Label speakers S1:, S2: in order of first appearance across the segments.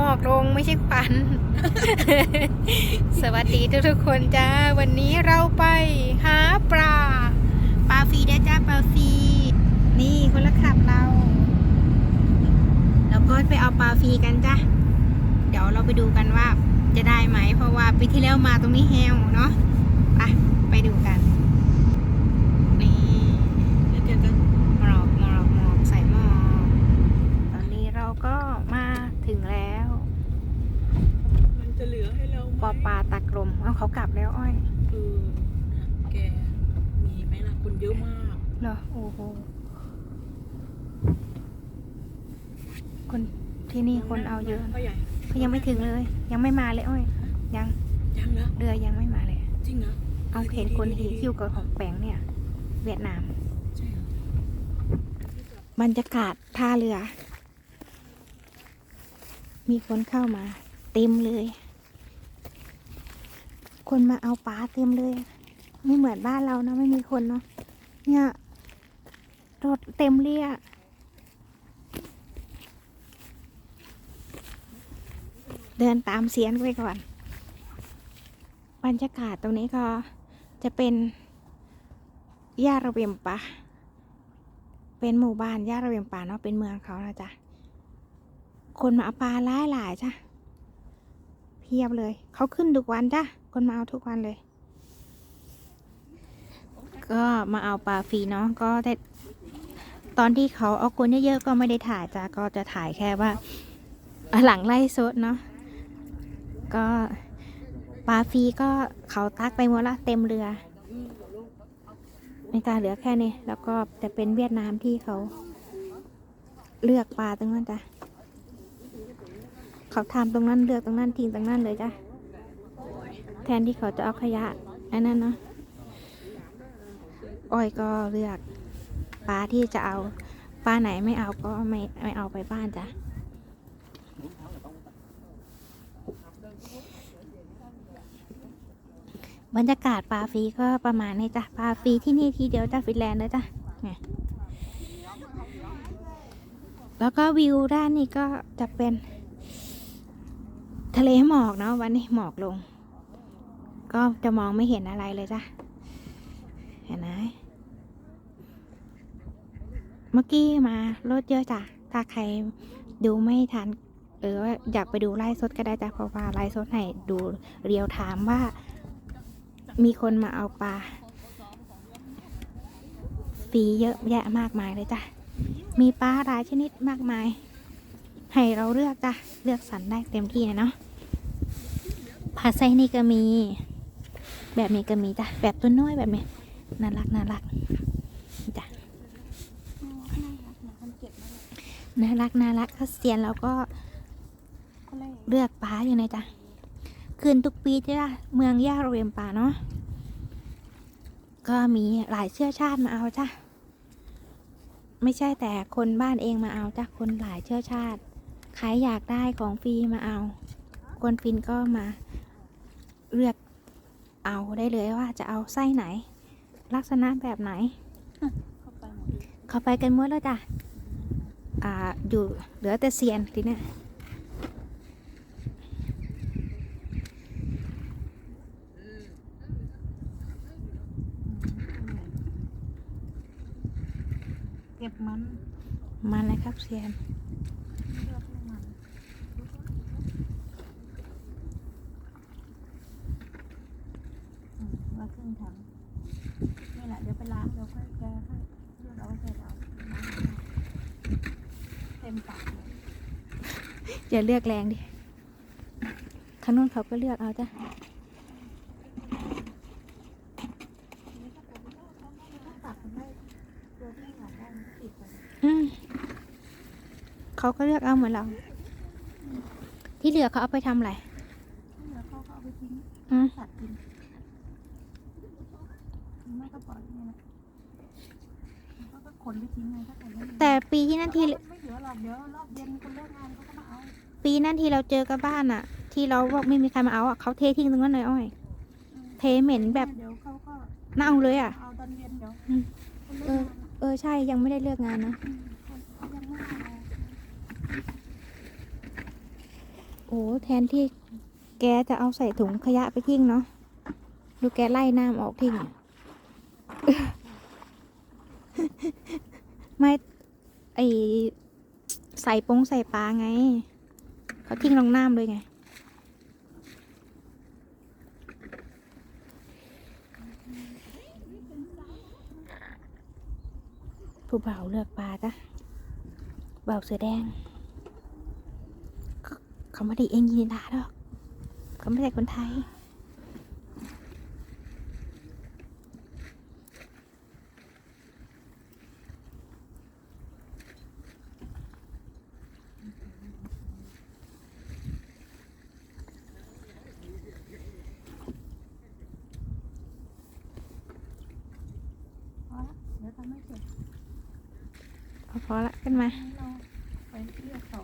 S1: หมอกลงไม่ใช่ควันสวัสดีทุกทุกๆคนจ้า วันนี้เราไปหาปลาปลาฟรีนะจ้าปลาฟรีนี่คนละขับเรา แล้วก็ไปเอาปลาฟรีกันจ้าเดี๋ยวเราไปดูกันว่าจะได้ไหม เพราะว่าปีที่แล้วมาตรงนี้แฮวเนาะไปไปดูกัน
S2: แล้วเจอกัน
S1: หมอกหมอกหมอกใส่หมอกตอนนี้เราก็มาถึงแล้ว
S2: มันจะเหลือให้เราไหม
S1: ปอปลาตักลมเอาเขากลับแล้วอ้อย
S2: เออน่ะแกมีไหมล่ะคนเยอะมาก
S1: เหรอโอ้โหคนที่นี่คนเอาเยอะ
S2: พ่อใหญ่
S1: เขายังไม่ถึงเลย ยังไม่มาเลยอ้อย ยัง
S2: ยังนะ
S1: เรือยังไม่มาเลย
S2: จริงนะ
S1: เอาเห็นคนหีคิวกับของแปงเนี่ย เวียดนาม
S2: ใช่เหรอบ
S1: รรยากาศท่าเรือ มีคนเข้ามา เต็มเลย คนมาเอาปลาเต็มเลย ไม่เหมือนบ้านเรานะไม่มีคนเนาะเนี่ยรถเต็มเรียเดินตามเสียนไปก่อน บรรยากาศตรงนี้ก็จะเป็นย่าระเบียมปะเป็นหมู่บ้านย่าระเบียงป่าเนาะเป็นเมืองเขานะจ๊ะคนมาเอาปลาหลายหลายจ้ะ เพียบเลย เขาขึ้นทุกวันจ้ะคนมาเอาทุกวันเลย ก็มาเอาปลาฟรีเนาะก็ได้ตอนที่เขาเอาคนเยอะๆก็ไม่ได้ถ่ายจ้ะก็จะถ่ายแค่ว่า หลังไล่สดเนาะก็ปลาฟรีก็เขาตักไปหมดละเต็มเรือไม่กล้าเหลือแค่นี้แล้วก็จะเป็นเวียดนามที่เขาเลือกปลาตรงนั้นจ้ะ เขาทำตรงนั้นเลือกตรงนั้นทิ้งตรงนั้นเลยจ้ะแทนที่เขาจะเอาขยะอันนั้นเนาะอ้อยก็เลือกปลาที่จะเอาปลาไหนไม่เอาก็ไม่ไม่เอาไปบ้านจ้ะบรรยากาศปลาฟรีก็ประมาณนี้จ้ะปลาฟรีที่นี่ทีเดียวจ้ะฟินแลนด์เลยจ้ะแล้วก็วิวด้านนี้ก็จะเป็น ทะเลหมอกเนาะวันนี้หมอกลง ก็จะมองไม่เห็นอะไรเลยจ้ะเห็นไหมเมื่อกี้มารถเยอะจ้ะถ้าใครดูไม่ทันหรือว่าอยากไปดูไลฟ์สดก็ได้จ้ะเพราะว่าไลฟ์สดให้ดูเรียวไทม์ว่า มีคนมาเอาปลาฟรีเยอะแยะมากมายเลยจ้ะมีปลาหลายชนิดมากมาย ให้เราเลือกจ้ะเลือกสรรได้เต็มที่เนาะ ผัดไส้นี่ก็มี แบบนี้ก็มีจ้ะ แบบตัวน้อยแบบนี้ น่ารักน่ารักจ้ะ น่ารักน่ารักถ้าเซียนเราก็เลือกปลาอยู่ในจ้ะ คืนทุกปีจ้ะ เมืองย่าโรเวมป่าเนาะ ก็มีหลายเชื้อชาติมาเอาจ้ะ ไม่ใช่แต่คนบ้านเองมาเอาจ้ะ คนหลายเชื้อชาติ ใครอยากได้ของฟรีมาเอาคนฟินก็มา เลือกเอาได้เลยว่าจะเอาไส้ไหน ลักษณะแบบไหน
S2: เข้าไปหมดเลย
S1: เขาไปกันหมดแล้วจ้ะอ่าอยู่เหลือแต่เซียนทีเนี้ย
S2: เก็บมัน
S1: มาเลยครับเซียน
S2: เลือกให้มันอืมว่าครึ่งถังนี่แหละเดี๋ยวไปล้างเดี๋ยวค่อยแกให้เลือกเอาไว้ใส่เราเต็มปากเลย
S1: อย่าเลือกแรงดิข้างนู้นเขาก็เลือกเอาจ้ะ
S2: ตักมันได้ตัวที่หวานได้มันก็ติดไป
S1: อืมเขาก็เลือกเอาเหมือนเรา ที่เหลือเขาเอาไปทำอะไร
S2: ที่เหลือเขาก็เอาไปทิ้ง
S1: อืม
S2: สัตว์กินไม่ก็ปล่อยนี่แหละเขาก็ขนไปทิ้งไงถ้าใครไม่มี
S1: แต่ปีที่นั่นที่
S2: ไม่เหลือหรอกเดี๋ยวรอบเย็นคนเลิกงานเขาก็มาเอา
S1: ปีนั่นที่เราเจอกับบ้านอะที่เราบอกไม่มีใครมาเอาอะเขาเททิ้งตรงนั้นเลยอ้อย เทเหม็นแบบ
S2: เดี๋ยวเขาก็
S1: เน่าเลยอะ
S2: เอาตอนเย็นเดี๋ยว
S1: อืม
S2: คนเลิ
S1: เอกองา
S2: น
S1: เออใช่ยังไม่ได้เลือกงานนะ
S2: เขายังไม่เอา
S1: โอ้แทนที่แกจะเอาใส่ถุงขยะไปทิ้งเนาะดูแกไล่น้ำออกทิ้งอะไม่ไอใส่ปงใส่ปลาไง เขาทิ้งลงน้ำเลยไง ผู้บ่าวเลือกปลาจ้ะบ่าวเสือแดง เขาเขาไม่ได้เองยินดาหรอก เขาไม่ใช่คนไทย
S2: พอละเดี๋ยวทำให้เสร็จ
S1: เอา พอละขึ้นมา
S2: ให้เราไปเลือกต่อ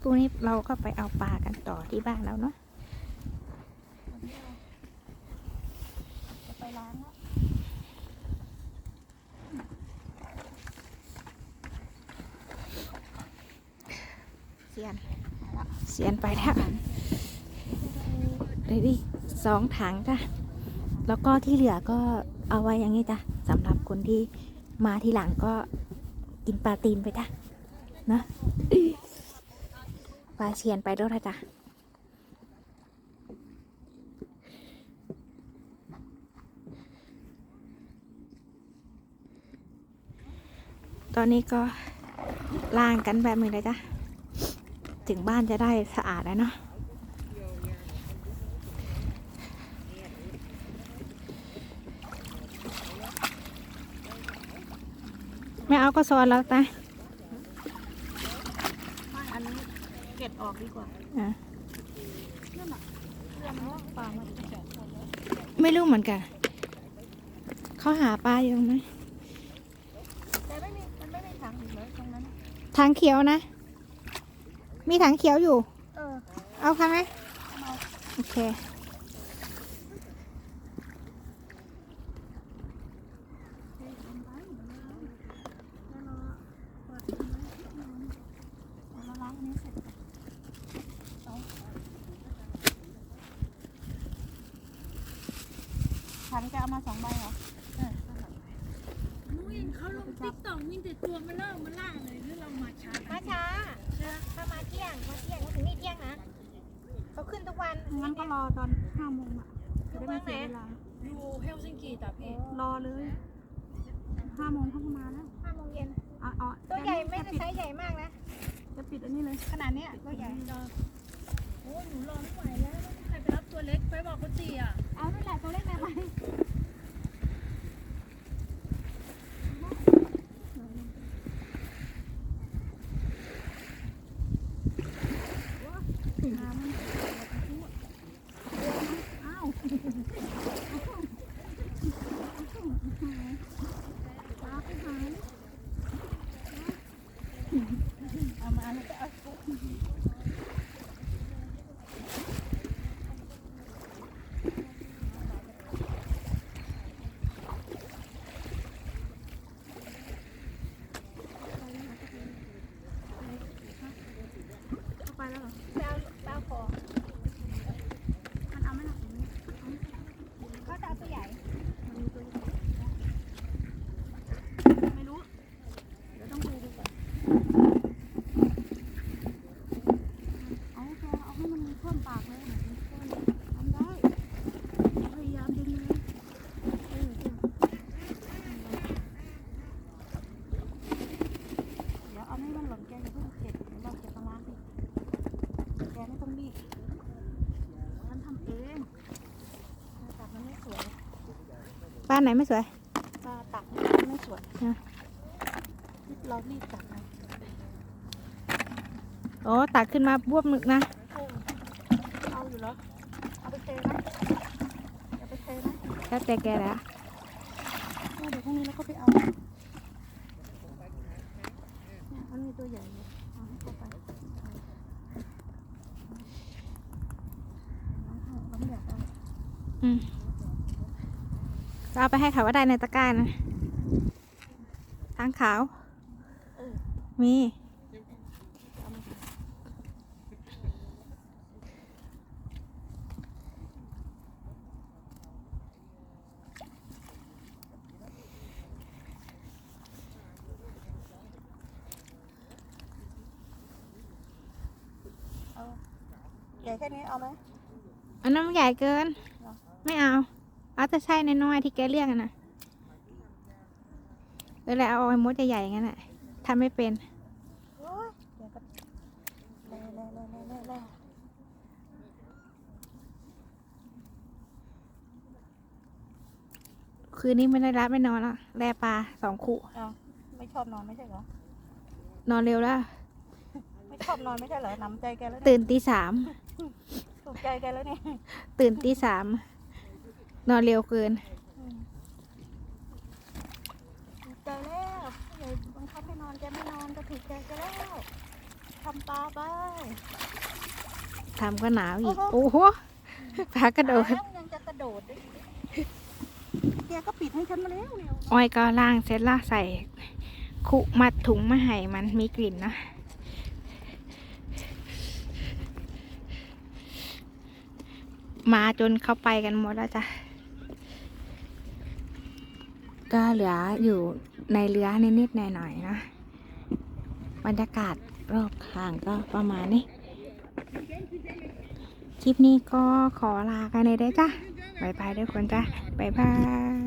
S1: พรุ่งนี้เราก็ไปเอาปลากันต่อที่บ้านเราเนาะ
S2: วันนี้เราจะไปล้างแล้ว
S1: เสียนเสียนไปแล้วเดี๋ยวดิสองถังจ้ะ แล้วก็ที่เหลือก็เอาไว้อย่างนี้จ้ะสำหรับคนที่มาทีหลังก็ กินปลาตีนไปจ้ะนะปลาเชียนไปด้วยจ้ะตอนนี้ก็ล้างกันแบบนี้เลยจ้ะ ถึงบ้านจะได้สะอาดแล้วเนาะ ไม่เอาก็ซอนแล้วตา
S2: ไม่อันนี้เก็บออกดีกว่า
S1: อะ
S2: นั่นน่ะเรื่องมันปลามันจะแฉะหมดแล้ว
S1: ไม่รู้เหมือนกัน เขาหาปลาอยู่ไหม
S2: แต่ไม่มีมันไม่มีถังอีกเลยตรงนั้นน่ะ
S1: ทางเขียวนะ มีถังเขียวอยู่
S2: เออ
S1: เอาค่ะไหม
S2: เอา
S1: โอเค
S2: เราล้างอันนี้เสร็จเอาถังจะเอามาสองใบเหรอเออเอาสองใบ
S3: หนู เห็นเขาลงติ๊กต็อกมีแต่ตัวมันเล่ามันล่าเลยหรือเรามาช้า
S1: มาช้าถ้ามาเที่ยงมาเที่ยงมาถึงนี่เที่ยงนะเขาขึ้นทุกวัน
S2: งั้นก็รอตอนห้าโมงอะจะได้ไม่เสียเวลา
S3: อยู่เฮลซิงกิจ้ะพี่
S2: รอเลยห้าโมงเข้ามาแล้ว
S1: ห้าโมงเย็น
S2: อะเอา
S1: ตัวใหญ่ไม่
S2: จะ
S1: ได้
S2: ปิด
S1: ไซส์ใหญ่มากนะ
S2: จะปิดอันนี้เลย
S1: ขนาดเนี้ยตัวใหญ่
S3: โอ้หนูรอไม่ไหวแล้วไม่มีใครไปรับตัวเล็กไปบอกกุจีอะ
S2: เอาไม่แหละตัวเล็กได้ไหมอ้าวปลาไปหายเอามาแล้วก็เอาปุ๊บ เข้า ไปแล้วเหรอ
S1: ไปเอาไปเอาของ
S2: มันเอาไม่หนักอย่างนี้
S1: เขาจะเอาตัวใหญ่
S2: มันมีตัวใหญ่ไม่รู้ เดี๋ยวต้องดูดูก่อนเอาแกเอาให้มันเพิ่มปากเลยทำได้ พยายามดึงเลยเออเออเดี๋ยวเอาให้มันหล่นแกอย่าเพิ่งเก็บเดี๋ยวเราเก็บมาล้างอีกแกไม่ต้องรีบฉันทำเองตักมันไม่สวย
S1: ปลาไหนไม่สวย
S2: ปลาตักมันไม่สวย
S1: อะ
S2: เรารีบตักนะ
S1: โอ้ตักขึ้นมาบวบหมึกนะ
S2: เอาอยู่เหรอเอาไปเทนะเอาไปเทนะ
S1: แล้วแต่แกแล้ว
S2: เนี่ยเดี๋ยวพรุ่งนี้เราก็ไปเอาเนี่ยมันมีตัวใหญ่อยู่เอาให้เข้าไปน้ำน้ำอยากเอา
S1: อืม เอาไปให้ขาวได้ในตะการทางขาว มี
S2: ใหญ่แค่นี้เอาไหม
S1: อันนั้นนใหญ่เกิน ไม่เอา เอาแต่ไส้น้อยๆที่แกเรียกอะนะเออแล้วเอาไอ้มดใหญ่ๆอย่างนั้นแหละทำไม่เป็น
S2: โอ้ยเดี๋ยวก็แล่แล่แล่แล่แล่แล่
S1: คืนนี้ไม่ได้รับไม่นอนแล้วแลปลาสองคู่
S2: เอาไม่ชอบนอนไม่ใช่เหรอ น
S1: อนเร็วแล้ว
S2: ไม่ชอบนอนไม่ใช่เหรอหนำใจแกแล้วเนี่ย
S1: ตื่นตีสาม
S2: ถูกใจแกแล้วเนี่ย
S1: ตื่นตีสาม นอนเร็วเกิน
S2: อืมถูกใจแล้วเลยบังคับให้นอนแกไม่นอนก็ถูกใจแกแล้วทำปลาไป
S1: ทำก็หนาวอีก
S2: โอ้
S1: โอ้โหปลากระโดด
S2: แล้วยังจะกระโดดด้วยแกก็ปิดให้ฉันมาแล้วเร็ว
S1: อ้อยก็ล่างเสร็จและใส่ คุมัดถุงมาให้มันมีกลิ่นนะมาจนเข้าไปกันหมดแล้วจ้ะ ก็เหลืออยู่ในเรือนิดๆหน่อยๆนะบรรยากาศรอบข้างก็ประมาณนี้ คลิปนี้ก็ขอลากันเลยได้จ้ะบายบายทุกคนจ้ะบายบาย